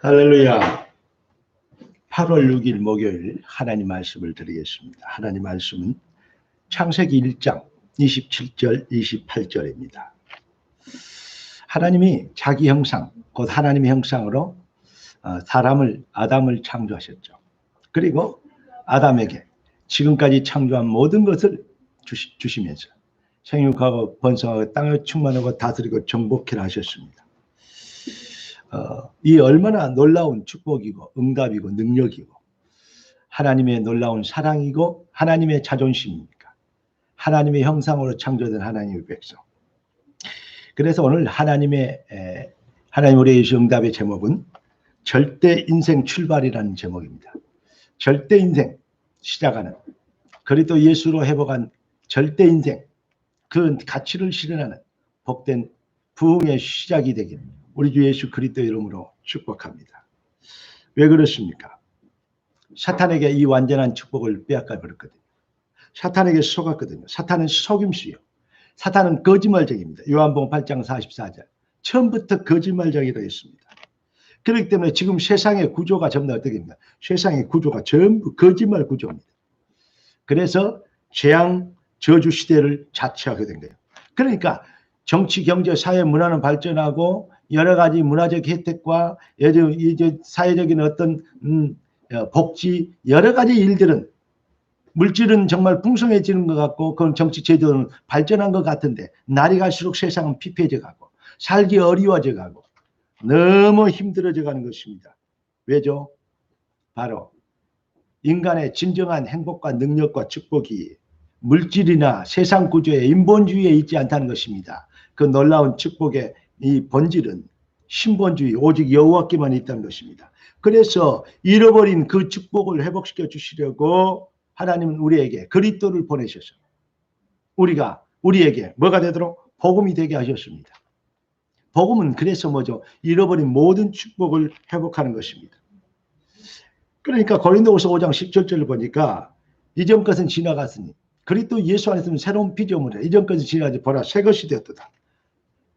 할렐루야. 8월 6일 목요일 하나님 말씀을 드리겠습니다. 하나님 말씀은 창세기 1장 27절 28절입니다. 하나님이 자기 형상, 곧 하나님의 형상으로 어, 사람을 아담을 창조하셨죠. 그리고 아담에게 지금까지 창조한 모든 것을 주시, 주시면서 생육하고 번성하고 땅을 충만하고 다스리고 정복해라 하셨습니다. 어, 이 얼마나 놀라운 축복이고 응답이고 능력이고 하나님의 놀라운 사랑이고 하나님의 자존심입니까? 하나님의 형상으로 창조된 하나님의 백성. 그래서 오늘 하나님의 에, 하나님 우리의 예수 응답의 제목은 절대 인생 출발이라는 제목입니다. 절대 인생 시작하는 그리도 예수로 회복한 절대 인생 그 가치를 실현하는 복된 부흥의 시작이 되길 우리 주 예수 그리스도 이름으로 축복합니다. 왜 그렇습니까? 사탄에게 이 완전한 축복을 빼앗가 버렸거든요. 사탄에게 속았거든요. 사탄은 속임수요. 사탄은 거짓말적입니다. 요한복음 8장 44절. 처음부터 거짓말적이라 했습니다. 그렇기 때문에 지금 세상의 구조가 전부 어떻게 됩니까? 세상의 구조가 전부 거짓말 구조입니다. 그래서 재앙 저주 시대를 자처하게 된 거예요. 그러니까 정치, 경제, 사회, 문화는 발전하고 여러 가지 문화적 혜택과 이제 사회적인 어떤 음, 어, 복지 여러 가지 일들은 물질은 정말 풍성해지는 것 같고 그런 정치 제도는 발전한 것 같은데 날이 갈수록 세상은 피폐해져 가고 살기 어려워져 가고 너무 힘들어져 가는 것입니다. 왜죠? 바로 인간의 진정한 행복과 능력과 축복이 물질이나 세상 구조의 인본주의에 있지 않다는 것입니다. 그 놀라운 축복의 이 본질은 신본주의 오직 여호와께만 있다는 것입니다. 그래서 잃어버린 그 축복을 회복시켜 주시려고 하나님은 우리에게 그리스도를 보내셔서 우리가 우리에게 뭐가 되도록 복음이 되게 하셨습니다. 복음은 그래서 뭐죠? 잃어버린 모든 축복을 회복하는 것입니다. 그러니까 고린도후서 5장 17절을 보니까 이전 것은 지나갔으니 그리스도 예수 안에서는 새로운 피조물이라 이전 것은 지나가지 보라 새 것이 되었도다.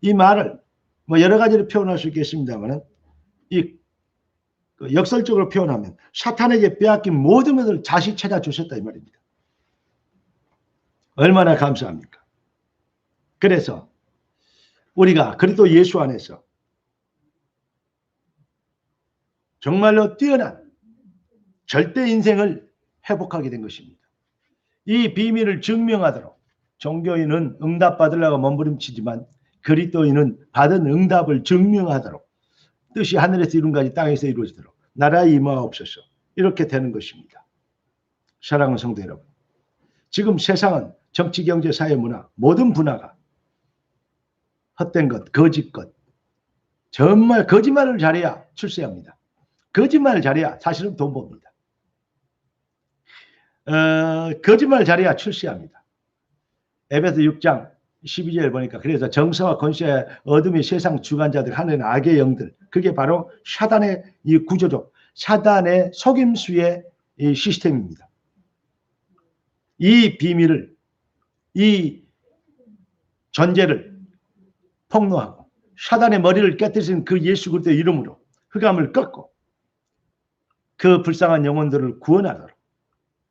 이 말을 뭐 여러 가지로 표현할 수 있겠습니다만은 이 역설적으로 표현하면 사탄에게 빼앗긴 모든 것을 다시 찾아 주셨다 이 말입니다. 얼마나 감사합니까? 그래서 우리가 그리스도 예수 안에서 정말로 뛰어난 절대 인생을 회복하게 된 것입니다. 이 비밀을 증명하도록 종교인은 응답 받으려고 몸부림치지만 그리스도인은 받은 응답을 증명하도록 뜻이 하늘에서 이룬 까지 땅에서 이루어지도록 나라의 임하옵소서 이렇게 되는 것입니다. 사랑하는 성도 여러분 지금 세상은 정치, 경제, 사회, 문화 모든 분야가 헛된 것, 거짓 것 정말 거짓말을 잘해야 출세합니다. 거짓말을 잘해야 사실은 돈 법니다. 어, 거짓말 잘해야 출세합니다. 에베소 6장 12절 보니까 그래서 정서와 권세 어둠의 세상 주관자들 하는 악의 영들 그게 바로 사단의 이 구조죠. 사단의 속임수의 이 시스템입니다. 이 비밀을 이 전제를 폭로하고 사단의 머리를 깨뜨리신 그 예수 그리스도의 이름으로 흑암을 꺾고 그 불쌍한 영혼들을 구원하도록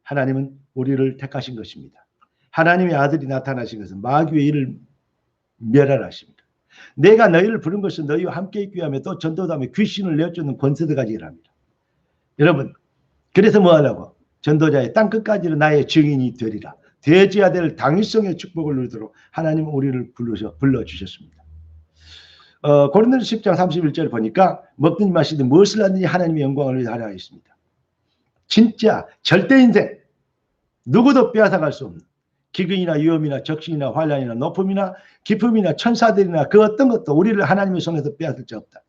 하나님은 우리를 택하신 것입니다. 하나님의 아들이 나타나신 것은 마귀의 일을 멸하라십니다. 내가 너희를 부른 것은 너희와 함께 있기 위함에 또 전도담에 귀신을 내어주는 권세도 가지랍니다. 여러분 그래서 뭐 하려고 전도자의 땅끝까지로 나의 증인이 되리라. 되어야 될 당위성의 축복을 누리도록 하나님은 우리를 불러서 불러주셨습니다. 어, 고린도서 10장 31절 보니까 먹든지 마시든 무엇을 하든지 하나님의 영광을 위해 하라 했습니다. 진짜 절대 인생 누구도 빼앗아갈 수 없는 기근이나 위험이나 적신이나 환란이나 높음이나 기품이나 천사들이나 그 어떤 것도 우리를 하나님의 손에서 빼앗을 자 없다.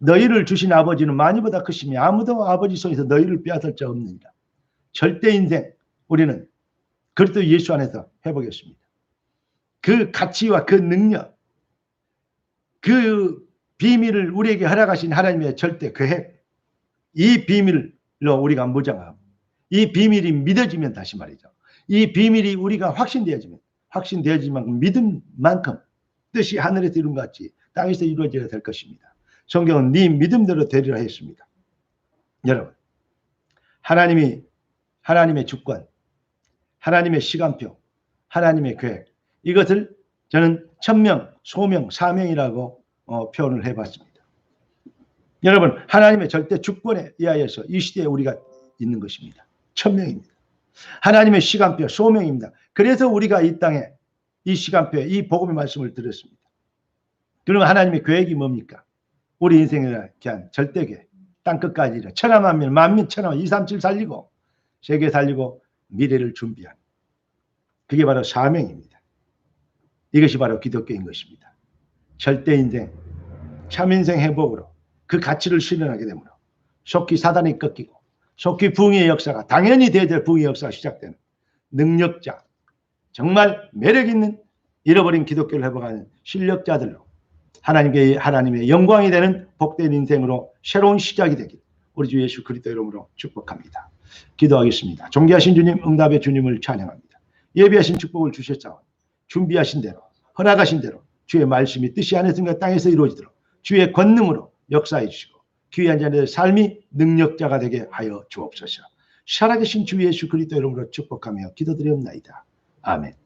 너희를 주신 아버지는 많이보다 크시며 아무도 아버지 손에서 너희를 빼앗을 자 없느니라. 절대 인생 우리는 그리스도 예수 안에서 해보겠습니다. 그 가치와 그 능력, 그 비밀을 우리에게 허락하신 하나님의 절대 계획, 이 비밀로 우리가 무장하고 이 비밀이 믿어지면 다시 말이죠. 이 비밀이 우리가 확신되어지면 확신되어지만 믿음 만큼 뜻이 하늘에서 이룬 것 같이 땅에서 이루어져야 될 것입니다. 성경은 네 믿음대로 되리라 했습니다. 여러분 하나님이 하나님의 주권, 하나님의 시간표, 하나님의 계획 이것을 저는 천명, 소명, 사명이라고 어, 표현을 해봤습니다. 여러분 하나님의 절대 주권에 의하여서 이 시대에 우리가 있는 것입니다. 천명입니다. 하나님의 시간표, 소명입니다. 그래서 우리가 이 땅에 이 시간표에 이 복음의 말씀을 들었습니다. 그러면 하나님의 계획이 뭡니까? 우리 인생을 그냥 절대 계획, 땅끝까지 천하만민, 만민 천하만, 2, 3, 7 살리고 세계 살리고 미래를 준비한 그게 바로 사명입니다. 이것이 바로 기독교인 것입니다. 절대 인생, 참 인생 행복으로 그 가치를 실현하게 되므로 속히 사단이 꺾이고 속히 부흥의 역사가 당연히 돼야 될 부흥의 역사가 시작되는 능력자, 정말 매력 있는 잃어버린 기독교를 회복하는 실력자들로 하나님께 하나님의 영광이 되는 복된 인생으로 새로운 시작이 되길 우리 주 예수 그리스도 이름으로 축복합니다. 기도하겠습니다. 존귀하신 주님, 응답의 주님을 찬양합니다. 예비하신 축복을 주셨사오니 준비하신 대로 허락하신 대로 주의 말씀이 뜻이 하늘과 땅에서 이루어지도록 주의 권능으로 역사해 주시고 귀한 자들의 삶이 능력자가 되게 하여 주옵소서. 살아계신 주 예수 그리스도 이름으로 축복하며 기도드리옵나이다. 아멘.